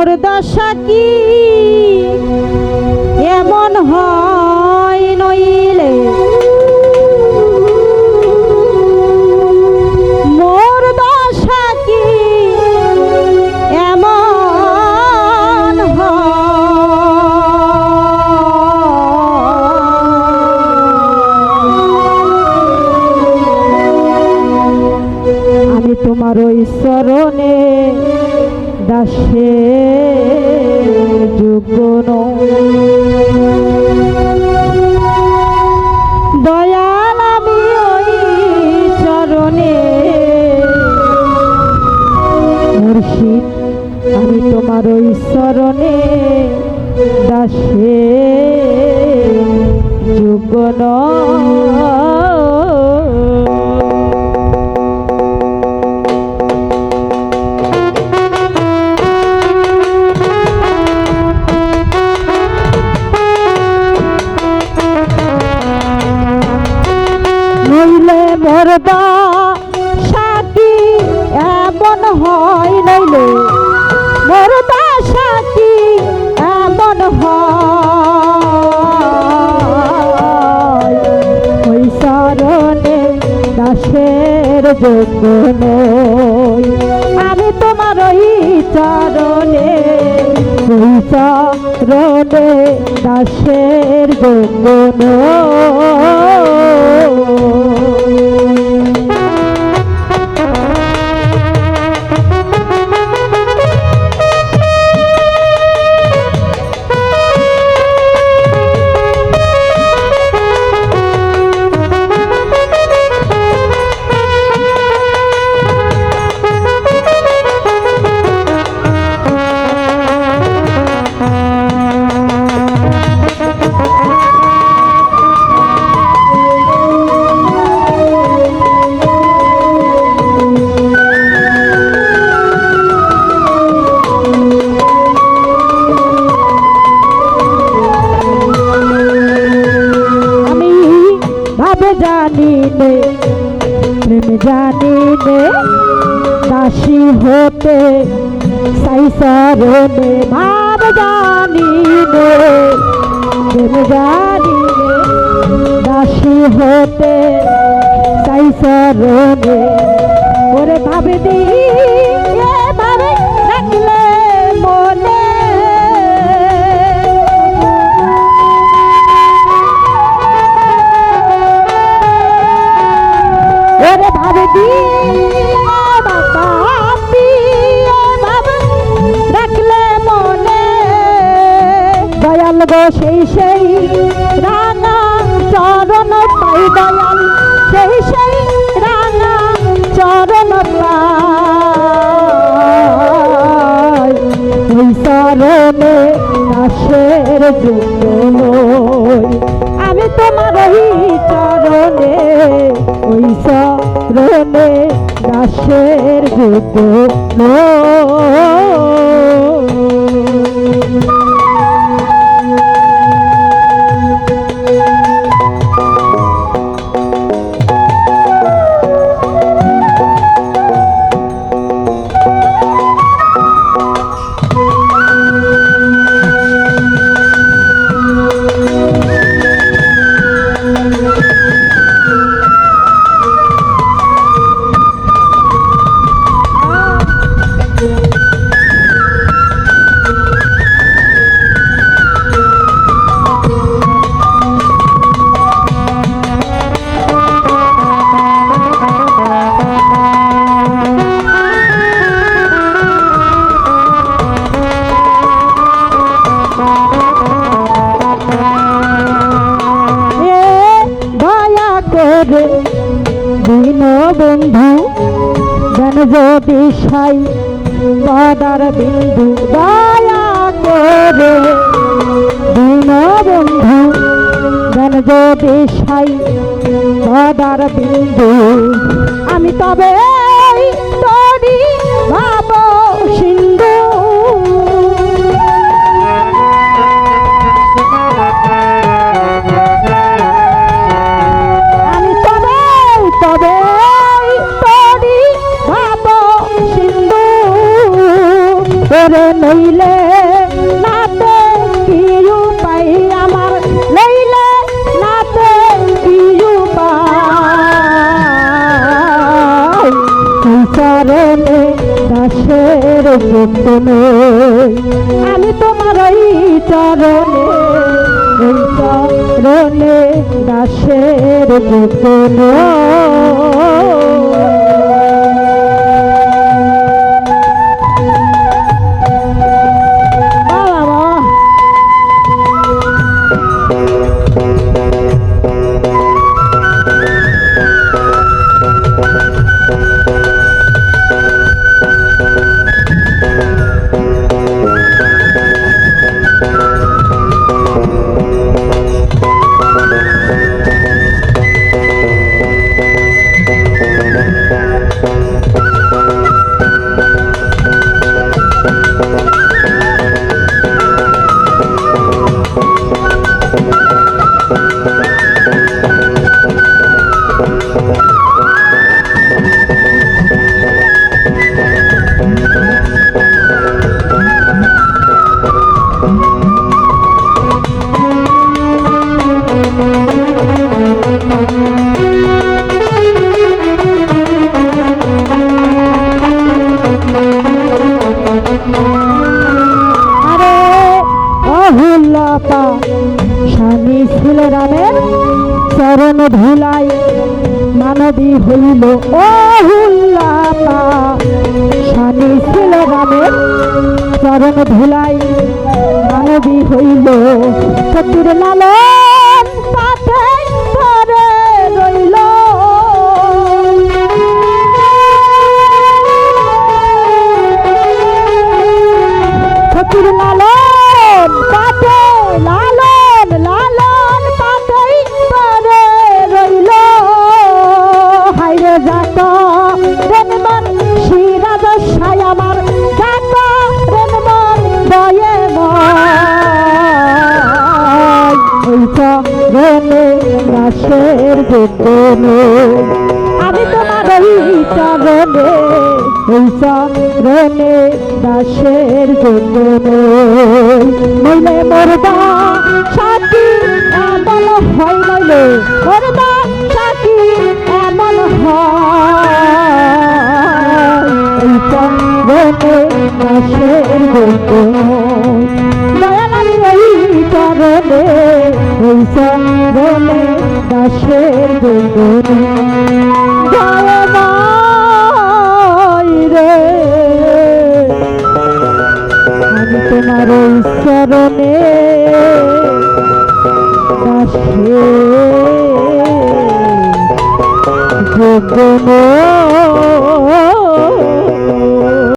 মোর দশা কি? চরণে দাসে যোগ্য হয়। ওই চরণে দাসের যোগ্য আমি তোমার ওই চরণে ওই চরণে দাসের যোগ্য জানি নে, প্রেম জানি নে, দাসী হতে সাই সরণে ভাব জানি নে, প্রেম জানি নে, দাসী হতে সাই সরণে ওরে ভাবে দি গো সেই সেই রাঙা চরণ পাই দয়াল সেই সেই রাঙা চরণ পাই চরণে দাসের যুগ আমি তোমার চরণে দাসের যুগ করে দিন বন্ধু, যেন যদি সাই বাদার বিন্দু দয়া করে। দিন বন্ধু, যেন যদি সাই বাদার বিন্দু, আমি তবে নইলে নাতে কি উপায় আমার লইলে নাতে দাসের আমি তোমার এই চরণে এই চরণে দাসের যত্ন ধুলাই মানবী হইল অহুল্লাপা। স্বামী ছিল রামের চরণ ধুলাই মানবী হইল সতীর লালন চরণে দাসের জন্য নইলে মরদা সাথী এমন হয় মরদা সাথী হয়। চরণে দাসের জন্য চরণে ওই দাসের রে